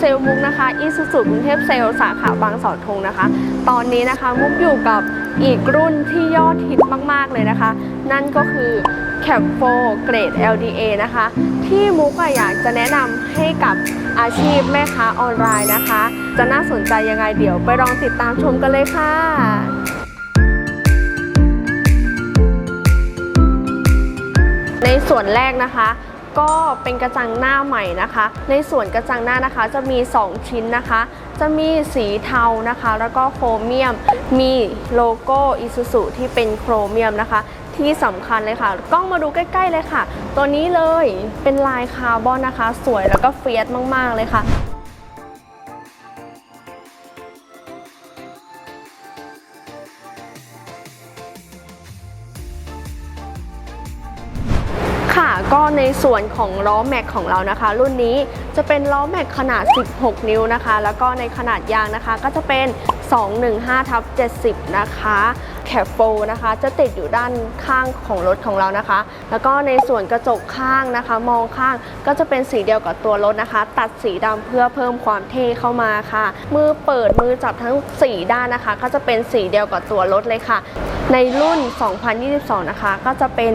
เซลล์มุกนะคะอีสุสุกรุงเทพเซลล์สาขาบางเสาธงนะคะ ตอนนี้นะคะมุกอยู่กับอีกรุ่นที่ยอดฮิตมาก ๆ เลยนะคะ นั่นก็คือ Cap 4เกรด LDA นะคะ ที่มุกอยากจะแนะนำให้กับอาชีพแม่ค้าออนไลน์นะคะ จะน่าสนใจยังไงเดี๋ยวไปลองติดตามชมกันเลยค่ะในส่วนแรกนะคะ ก็เป็นกระจังหน้าใหม่นะคะ ในส่วนกระจังหน้านะคะจะมี 2 ชิ้นนะคะ จะมีสีเทานะคะ แล้วก็โครเมียม มีโลโก้อิซูซุที่เป็นโครเมียมนะคะ ที่สำคัญเลยค่ะ กล้องมาดูใกล้ ๆ เลยค่ะ ตัวนี้เลยเป็นลายคาร์บอนนะคะ สวยแล้วก็เฟียสมาก ๆ เลยค่ะ ค่ะก็ในส่วนของล้อแม็กของเรานะคะ รุ่นนี้จะเป็นล้อแม็กขนาด 16 นิ้วนะคะ แล้วก็ในขนาดยางนะคะก็จะเป็น 215ทับ70 นะคะแคปโฟนะคะจะติดอยู่ด้านข้างของรถของเรานะคะ แล้วก็ในส่วนกระจกข้างนะคะ มองข้างก็จะเป็นสีเดียวกับตัวรถนะคะ ตัดสีดำเพื่อเพิ่มความเท่เข้ามาค่ะ มือเปิดมือจับทั้ง 4 ด้านนะคะ ก็จะเป็นสีเดียวกับตัวรถเลยค่ะ ในรุ่น 2022 นะคะ ก็จะเป็น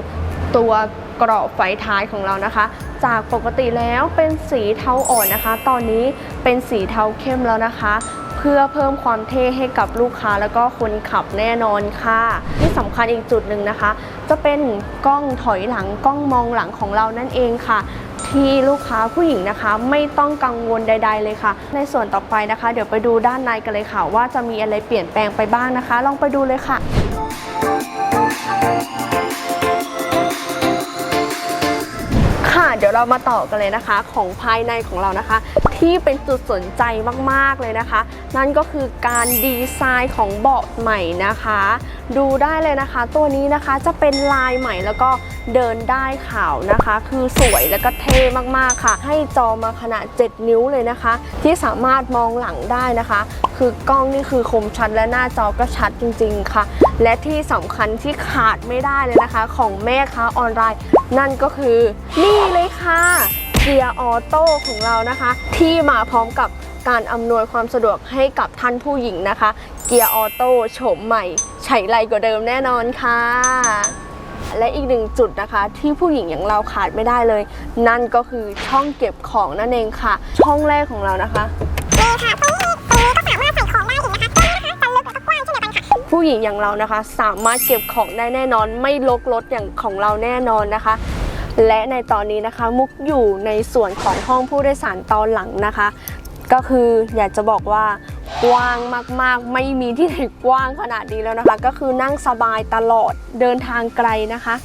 ตัว กรอบไฟท้ายของเรานะคะ จากปกติแล้วเป็นสีเทาอ่อนนะคะ ตอนนี้เป็นสีเทาเข้มแล้วนะคะ เพื่อเพิ่มความเท่ให้กับลูกค้าแล้วก็คนขับแน่นอนค่ะ ที่สำคัญอีกจุดหนึ่งนะคะ จะเป็นกล้องถอยหลังกล้องมองหลังของเรานั่นเองค่ะที่ลูกค้าผู้หญิงนะคะ ไม่ต้องกังวลใด ๆ เลยค่ะ ในส่วนต่อไปนะคะ เดี๋ยวไปดูด้านในกันเลยค่ะ ว่าจะมีอะไรเปลี่ยนแปลงไปบ้างนะคะ ลองไปดูเลยค่ะ เดี๋ยวเรามาต่อกันเลยนะคะ ของภายในของเรานะคะ ที่เป็นจุดสนใจมากๆเลยนะคะ นั่นก็คือการดีไซน์ของเบาะใหม่นะคะ ดูได้เลยนะคะ ตัวนี้นะคะจะเป็นลายใหม่แล้วก็เดินได้ขาวนะคะ คือสวยแล้วก็เท่มากๆค่ะ ให้จอมาขนาด 7 นิ้วเลยนะคะ ที่สามารถมองหลังได้นะคะ คือกล้องนี่คือคมชัดและหน้าจอก็ชัดจริง ๆ ค่ะ และที่สำคัญที่ขาดไม่ได้เลยนะคะ ของแม่ค้าออนไลน์ นั่นก็คือนี่เลยค่ะ เกียร์ออโต้ของเรานะคะ ที่มาพร้อมกับการอำนวยความสะดวกให้กับท่านผู้หญิงนะคะ เกียร์ออโต้โฉมใหม่ใช้ไรกว่าเดิมแน่นอนค่ะ และอีกหนึ่งจุดนะคะ ที่ผู้หญิงอย่างเราขาดไม่ได้เลย นั่นก็คือช่องเก็บของนั่นเองค่ะ ช่องแรกของเรานะคะนี่ค่ะตรงนี้ตรงนี้ก็สามารถใส่ของได้อีกนะคะตรงนี้นะคะจะลึกแล้วก็กว้างเช่นเดียวกันค่ะผู้หญิงอย่างเรานะคะ สามารถเก็บของได้แน่นอน ไม่ลกรถอย่างของเราแน่นอนนะคะ และในตอนนี้นะคะมุกอยู่ในส่วนของห้องผู้โดยสารตอนหลังนะคะ ก็คืออยากจะบอกว่ากว้างมากๆ ไม่มีที่ไหนกว้างขนาดนี้แล้วนะคะ ก็คือนั่งสบายตลอดเดินทางไกลนะคะ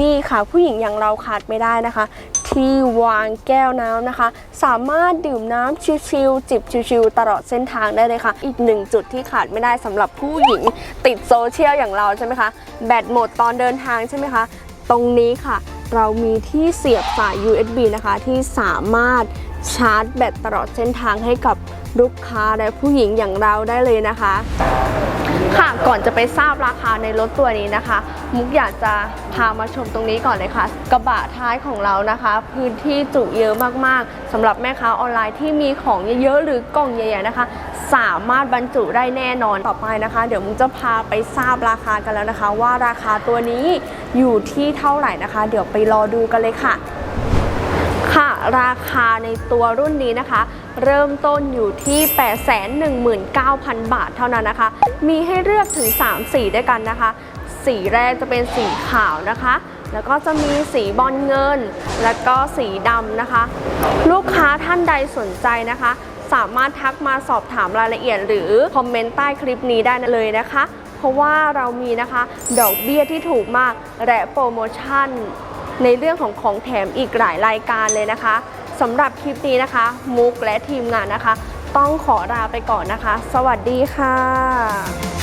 นี่ค่ะผู้หญิงอย่างเราขาดไม่ได้นะคะ ที่วางแก้วน้ำนะคะ สามารถดื่มน้ำชิลๆจิบชิลๆตลอดเส้นทางได้เลยค่ะ อีกหนึ่งจุดที่ขาดไม่ได้สำหรับผู้หญิงติดโซเชียลอย่างเราใช่ไหมคะแบตหมดตอนเดินทางใช่ไหมคะ ตรงนี้ค่ะ เรามีที่เสียบสาย USB นะคะที่สามารถ ชาร์จแบตตลอดเส้นทางให้กับลูกค้าและผู้หญิงอย่างเราได้เลยนะคะ ค่ะก่อนจะไปทราบราคาในรถตัวนี้นะคะ มุกอยากจะพามาชมตรงนี้ก่อนเลยค่ะ กระบะท้ายของเรานะคะ พื้นที่จุเยอะมากๆสำหรับแม่ค้าออนไลน์ที่มีของเยอะๆหรือกล่องใหญ่ๆนะคะ สามารถบรรจุได้แน่นอนต่อไปนะคะ เดี๋ยวมุกจะพาไปทราบราคากันแล้วนะคะ ว่าราคาตัวนี้อยู่ที่เท่าไหร่นะคะ เดี๋ยวไปรอดูกันเลยค่ะ ค่ะ ราคาในตัวรุ่นนี้นะคะ เริ่มต้นอยู่ที่ 819,000 บาทเท่านั้นนะคะ มีให้เลือกถึง 3 สีด้วยกันนะคะ สีแรกจะเป็นสีขาวนะคะ แล้วก็จะมีสีบอลเงิน แล้วก็สีดำนะคะ ลูกค้าท่านใดสนใจนะคะ สามารถทักมาสอบถามรายละเอียด หรือคอมเมนต์ใต้คลิปนี้ได้เลยนะคะ เพราะว่าเรามีนะคะ ดอกเบี้ยที่ถูกมากและโปรโมชั่น ในเรื่องของของแถมอีกหลายรายการเลยนะคะสำหรับคลิปนี้นะคะ มุกและทีมงานนะคะ ต้องขอลาไปก่อนนะคะ สวัสดีค่ะ